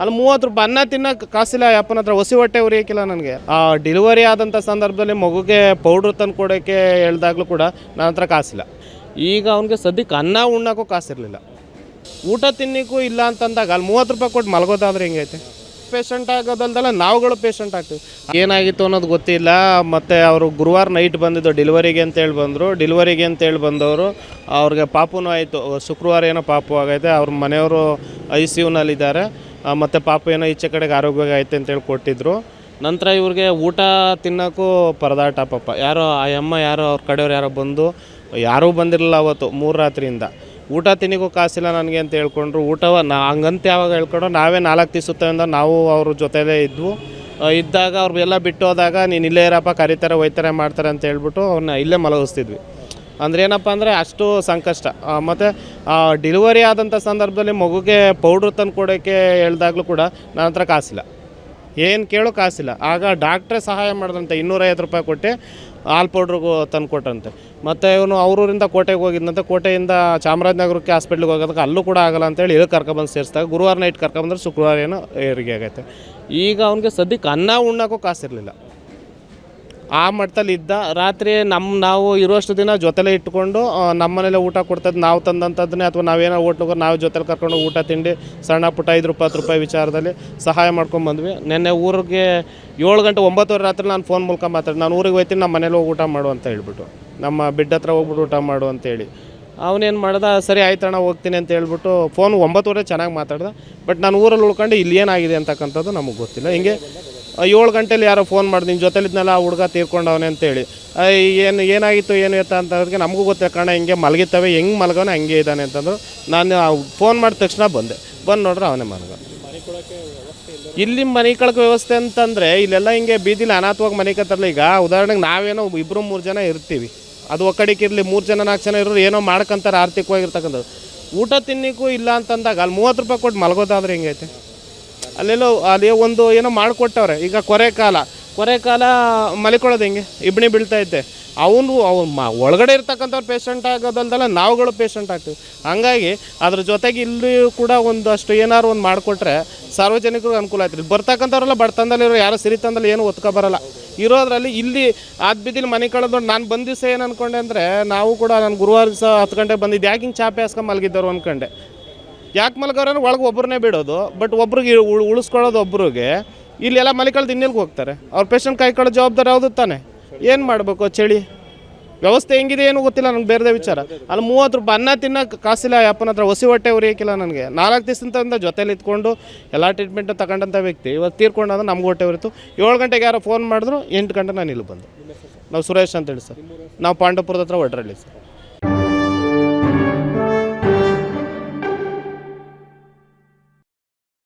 ಅಲ್ಲಿ ಮೂವತ್ತು ರೂಪಾಯಿ ಅನ್ನ ತಿನ್ನಕ್ಕೆ ಕಾಸಿಲ್ಲ ಅಪ್ಪನ ಹತ್ರ ಹೊಸಿ ಹೊಟ್ಟೆ ಉರಿಯಕ್ಕಿಲ್ಲ ನನಗೆ. ಆ ಡೆಲಿವರಿ ಆದಂಥ ಸಂದರ್ಭದಲ್ಲಿ ಮಗುಗೆ ಪೌಡ್ರ್ ತಂದು ಕೊಡೋಕ್ಕೆ ಹೇಳ್ದಾಗಲೂ ಕೂಡ ನನ್ನ ಹತ್ರ ಕಾಸಿಲ್ಲ. ಈಗ ಅವನಿಗೆ ಸದ್ಯಕ್ಕೆ ಅನ್ನ ಉಣ್ಣಕ್ಕೂ ಕಾಸಿರಲಿಲ್ಲ. ಊಟ ತಿನ್ನಕ್ಕೂ ಇಲ್ಲ ಅಂತಂದಾಗ ಅಲ್ಲಿ ಮೂವತ್ತು ರೂಪಾಯಿ ಕೊಟ್ಟು ಮಲಗೋದಾದ್ರೆ ಹೆಂಗೈತೆ? ಪೇಷಂಟ್ ಆಗೋದಲ್ದಲ್ಲ ನಾವುಗಳು ಪೇಷಂಟ್ ಆಗ್ತೀವಿ. ಏನಾಗಿತ್ತು ಅನ್ನೋದು ಗೊತ್ತಿಲ್ಲ. ಮತ್ತು ಅವರು ಗುರುವಾರ ನೈಟ್ ಬಂದಿದ್ದು ಡೆಲಿವರಿಗೆ ಅಂತೇಳಿ ಬಂದರು. ಡೆಲಿವರಿಗೆ ಅಂತೇಳಿ ಬಂದವರು, ಅವ್ರಿಗೆ ಪಾಪುನೂ ಆಯಿತು. ಶುಕ್ರವಾರ ಏನೋ ಪಾಪು ಆಗೈತೆ. ಅವ್ರ ಮನೆಯವರು ಐ ಸಿ ಯುನಲ್ಲಿದ್ದಾರೆ ಮತ್ತು ಪಾಪ ಏನೋ ಈಚೆ ಕಡೆಗೆ ಆರೋಗ್ಯವಾಗಿ ಐತೆ ಅಂತೇಳಿ ಕೊಟ್ಟಿದ್ರು. ನಂತರ ಇವ್ರಿಗೆ ಊಟ ತಿನ್ನೋಕ್ಕೂ ಪರದಾಟ ಪಾಪ. ಯಾರೋ ಆ ಅಮ್ಮ, ಯಾರೋ ಅವ್ರ ಕಡೆಯವ್ರು ಯಾರೋ ಬಂದು, ಯಾರೂ ಬಂದಿರಲಿಲ್ಲ ಅವತ್ತು, ಮೂರು ರಾತ್ರಿಯಿಂದ. ಊಟ ತಿನ್ನಿಗೂ ಕಾಸಿಲ್ಲ ನನಗೆ ಅಂತ ಹೇಳ್ಕೊಂಡ್ರು. ಊಟವ, ನಾ ಹಂಗಂತ ಯಾವಾಗ ಹೇಳ್ಕೊಂಡು ನಾವೇ ನಾಲ್ಕು ದಿವಸದಿಂದ ನಾವು ಅವ್ರ ಜೊತೆಲೇ ಇದ್ವು. ಇದ್ದಾಗ ಇದ್ದಾಗ ಎಲ್ಲ ಬಿಟ್ಟು ಹೋದಾಗ, ನೀನು ಇಲ್ಲೇ ಇರಪ್ಪ, ಕರೀತಾರೆ, ಒಯ್ತಾರೆ, ಮಾಡ್ತಾರೆ ಅಂತ ಹೇಳ್ಬಿಟ್ಟು ಅವ್ರನ್ನ ಇಲ್ಲೇ ಮಲಗಿಸ್ತಿದ್ವಿ. ಅಂದ್ರೆ ಏನಪ್ಪ ಅಂದರೆ ಅಷ್ಟು ಸಂಕಷ್ಟ. ಮತ್ತು ಡಿಲಿವರಿ ಆದಂಥ ಸಂದರ್ಭದಲ್ಲಿ ಮಗುಗೆ ಪೌಡ್ರ್ ತಂದು ಕೊಡೋಕ್ಕೆ ಹೇಳ್ದಾಗಲೂ ಕೂಡ ನನ್ನ ಹತ್ರ ಕಾಸಿಲ್ಲ. ಏನು ಕೇಳೋ ಕಾಸಿಲ್ಲ. ಆಗ ಡಾಕ್ಟ್ರೇ ಸಹಾಯ ಮಾಡಿದಂತೆ ಇನ್ನೂರೈವತ್ತು ರೂಪಾಯಿ ಕೊಟ್ಟೆ ಹಾಲು ಪೌಡ್ರಿಗೂ ತಂದು ಕೊಟ್ಟಂತೆ ಮತ್ತು ಇವನು ಅವರೂರಿಂದ ಕೋಟೆಗೆ ಹೋಗಿದ್ದಂತೆ ಕೋಟೆಯಿಂದ ಚಾಮರಾಜನಗರಕ್ಕೆ ಹಾಸ್ಪಿಟ್ಲಿಗೆ ಹೋಗೋದಕ್ಕೆ ಅಲ್ಲೂ ಕೂಡ ಆಗಲ್ಲ ಅಂತೇಳಿ ಇಲ್ಲಿ ಕರ್ಕೊಬಂದು ಸೇರಿಸಿದಾಗ ಗುರುವಾರ ನೈಟ್ ಕರ್ಕೊಂಬಂದ್ರೆ ಶುಕ್ರವಾರ ಏನೋ ಏರಿಗೆ ಆಗೈತೆ. ಈಗ ಅವನಿಗೆ ಸದ್ಯಕ್ಕೆ ಅನ್ನ ಉಣ್ಣಕ್ಕೂ ಕಾಸಿರಲಿಲ್ಲ. ಆ ಮಟ್ಟದಲ್ಲಿ ಇದ್ದ ರಾತ್ರಿ ನಮ್ಮ ನಾವು ಇರುವಷ್ಟು ದಿನ ಜೊತೆಲೇ ಇಟ್ಕೊಂಡು ನಮ್ಮನೆಲ್ಲೇ ನಮ್ಮ ಮನೇಲೆ ಊಟ ಕೊಡ್ತದ್ದು ನಾವು ತಂದಂಥದ್ದನ್ನೇ ಅಥವಾ ನಾವೇನೋ ಹೋಟ್ಲಿಗೆ ನಾವು ಜೊತೆಲಿ ಕರ್ಕೊಂಡು ಊಟ ತಿಂಡಿ, ಸಣ್ಣ ಪುಟ್ಟ ಐದು ರೂಪಾಯಿ, ಹತ್ತು ರೂಪಾಯಿ ವಿಚಾರದಲ್ಲಿ ಸಹಾಯ ಮಾಡ್ಕೊಂಡು ಬಂದ್ವಿ. ನಿನ್ನೆ ಊರಿಗೆ ಏಳು ಗಂಟೆ ಒಂಬತ್ತುವರೆ ರಾತ್ರಿ ನಾನು ಫೋನ್ ಮೂಲಕ ಮಾತಾಡಿ ನಾನು ಊರಿಗೆ ಹೋಗ್ತೀನಿ ನಮ್ಮ ಮನೇಲಿ ಹೋಗಿ ಊಟ ಮಾಡು ಅಂತ ಹೇಳ್ಬಿಟ್ಟು, ನಮ್ಮ ಬಿಡ್ ಹತ್ರ ಹೋಗ್ಬಿಟ್ಟು ಊಟ ಮಾಡು ಅಂತೇಳಿ ಅವನೇನು ಮಾಡ್ದ, ಸರಿ ಆಯ್ತಣ್ಣ ಹೋಗ್ತೀನಿ ಅಂತ ಹೇಳ್ಬಿಟ್ಟು ಫೋನ್ ಒಂಬತ್ತುವರೆ ಚೆನ್ನಾಗಿ ಮಾತಾಡ್ದೆ. ಬಟ್ ನಾನು ಊರಲ್ಲಿ ಉಳ್ಕೊಂಡು ಇಲ್ಲಿ ಏನಾಗಿದೆ ಅಂತಕ್ಕಂಥದ್ದು ನಮಗೆ ಗೊತ್ತಿಲ್ಲ. ಹಿಂಗೆ ಏಳು ಗಂಟೆಲಿ ಯಾರೋ ಫೋನ್ ಮಾಡಿ ನಿನ್ನ ಜೊತೆಲಿದ್ನಲ್ಲ, ಆ ಹುಡುಗ ತೀರ್ಕೊಂಡವನೆ ಅಂತೇಳಿ. ಏನು ಏನಾಗಿತ್ತು ಏನು ಅಂತ ಅದಕ್ಕೆ ನಮಗೂ ಗೊತ್ತಿಲ್ಲ, ಕಣ, ಹಿಂಗೆ ಮಲಗಿತ್ತವೆ, ಹೆಂಗೆ ಮಲಗೋನೆ ಹಂಗೆ ಇದ್ದಾನೆ ಅಂತಂದ್ರು. ನಾನು ಫೋನ್ ಮಾಡಿದ ತಕ್ಷಣ ಬಂದೆ. ಬಂದು ನೋಡ್ರೆ ಅವನೇ ಮಲಗ. ಇಲ್ಲಿ ಮನೆ ಕಳಕ ವ್ಯವಸ್ಥೆ ಅಂತಂದರೆ, ಇಲ್ಲೆಲ್ಲ ಹಿಂಗೆ ಬೀದಿಲಿ ಅನಾಥವಾಗಿ ಮನೆ ಕತ್ತಲ್ಲ ಈಗ ಉದಾಹರಣೆಗೆ ನಾವೇನೋ ಇಬ್ಬರು ಮೂರು ಜನ ಇರ್ತೀವಿ. ಅದು ಒಕ್ಕಡಿಕೆ ಇರಲಿ, ಮೂರು ಜನ, ನಾಲ್ಕು ಜನ ಇರೋರು ಏನೋ ಮಾಡ್ಕೊಂತಾರೆ, ಆರ್ಥಿಕವಾಗಿರ್ತಕ್ಕಂಥದ್ದು. ಊಟ ತಿನ್ನಿಕ್ಕೂ ಇಲ್ಲ ಅಂತಂದಾಗ, ಅಲ್ಲಿ ಮೂವತ್ತು ರೂಪಾಯಿ ಕೊಟ್ಟು ಮಲಗೋದಾದ್ರೆ ಹೆಂಗೈತೆ? ಅಲ್ಲೆಲ್ಲೋ ಅಲ್ಲಿ ಒಂದು ಏನೋ ಮಾಡಿಕೊಟ್ಟವ್ರೆ. ಈಗ ಕೊರೆ ಕಾಲ. ಕೊರೆ ಕಾಲ ಮಲಿಕೊಳ್ಳೋದು ಹೆಂಗೆ? ಇಬ್ಣಿ ಬೀಳ್ತೈತೆ ಅವನು, ಅವ್ನು ಮ, ಒಳಗಡೆ ಇರ್ತಕ್ಕಂಥವ್ರು ಪೇಷಂಟ್ ಆಗೋದಲ್ದಲ್ಲ, ನಾವುಗಳು ಪೇಷಂಟ್ ಆಗ್ತೀವಿ. ಹಂಗಾಗಿ ಅದ್ರ ಜೊತೆಗೆ ಇಲ್ಲಿ ಕೂಡ ಒಂದಷ್ಟು ಏನಾದ್ರು ಒಂದು ಮಾಡಿಕೊಟ್ರೆ ಸಾರ್ವಜನಿಕರಿಗೆ ಅನುಕೂಲ ಆಯ್ತು ಇಲ್ಲಿ ಬರ್ತಕ್ಕಂಥವ್ರೆಲ್ಲ ಬಡತನದಲ್ಲಿರೋ ಯಾರೋ ಸಿರಿತನದಲ್ಲಿ ಏನು ಒತ್ಕೊ ಬರಲ್ಲ. ಇರೋದ್ರಲ್ಲಿ ಇಲ್ಲಿ ಬಿದ್ದಿಲ್ಲಿ ಮನೆ ಕಳೆದು ನಾನು ಬಂದ ದಿವಸ ಏನು ಅಂದ್ಕೊಂಡೆ ಅಂದರೆ, ನಾವು ಕೂಡ ನಾನು ಗುರುವಾರ ದಿವಸ ಹತ್ತು ಗಂಟೆಗೆ ಬಂದಿದ್ದು ಯಾಕೆ ಹಿಂಗೆ ಚಾಪೆ ಹಾಸ್ಕೊಂಡು ಮಲಗಿದ್ದವ್ರು ಅಂದ್ಕೊಂಡೆ ಯಾಕೆ ಮಲ್ಗೋರಂದ್ರೆ ಒಳಗೆ ಒಬ್ಬರನ್ನೇ ಬಿಡೋದು. ಬಟ್ ಒಬ್ರಿಗೆ ಉಳ್- ಉಳಿಸ್ಕೊಳ್ಳೋದು ಒಬ್ರಿಗೆ. ಇಲ್ಲೆಲ್ಲ ಎಲ್ಲ ಕಳೆದು ಇನ್ನೆಲ್ಗೆ ಹೋಗ್ತಾರೆ. ಅವ್ರ ಪೇಷಂಟ್ ಕಾಯ್ಕೊಳ್ಳೋ ಜವಾಬ್ದಾರಿ ಯಾವುದು ತಾನೆ? ಏನು ಮಾಡಬೇಕು ಚಳಿ? ವ್ಯವಸ್ಥೆ ಹೆಂಗಿದೆ ಏನು ಗೊತ್ತಿಲ್ಲ ನನಗೆ ಬೇರೆದೇ ವಿಚಾರ. ಅಲ್ಲಿ ಮೂವತ್ತು ರೂಪಾಯಿ ಅನ್ನ ತಿನ್ನಕ್ಕೆ ಕಾಸಿಲ್ಲ ಅಪ್ಪನ ಹತ್ರ ಹೊಸಿ ಹೊಟ್ಟೆ ಉರಿಯೋಕ್ಕಿಲ್ಲ ನನಗೆ. ನಾಲ್ಕು ದಿವಸದಿಂದ ಜೊತೆಲಿ ಇದ್ಕೊಂಡು ಎಲ್ಲ ಟ್ರೀಟ್ಮೆಂಟು ತಗೊಂಡಂಥ ವ್ಯಕ್ತಿ. ಇವತ್ತು ತೀರ್ಕೊಂಡಾದ್ರೆ ನಮ್ಗೆ ಹೊಟ್ಟೆ ಉರಿತು. ಏಳು ಗಂಟೆಗೆ ಯಾರೋ ಫೋನ್ ಮಾಡಿದ್ರು, ಎಂಟು ಗಂಟೆ ನಾನು ಇಲ್ಲಿ ಬಂದು. ನಾವು ಸುರೇಶ್ ಅಂತೇಳಿ ಸರ್. ನಾವು ಪಾಂಡವಪುರದ ಹತ್ರ ಹೊಡ್ರಲ್ಲಿ ಸರ್.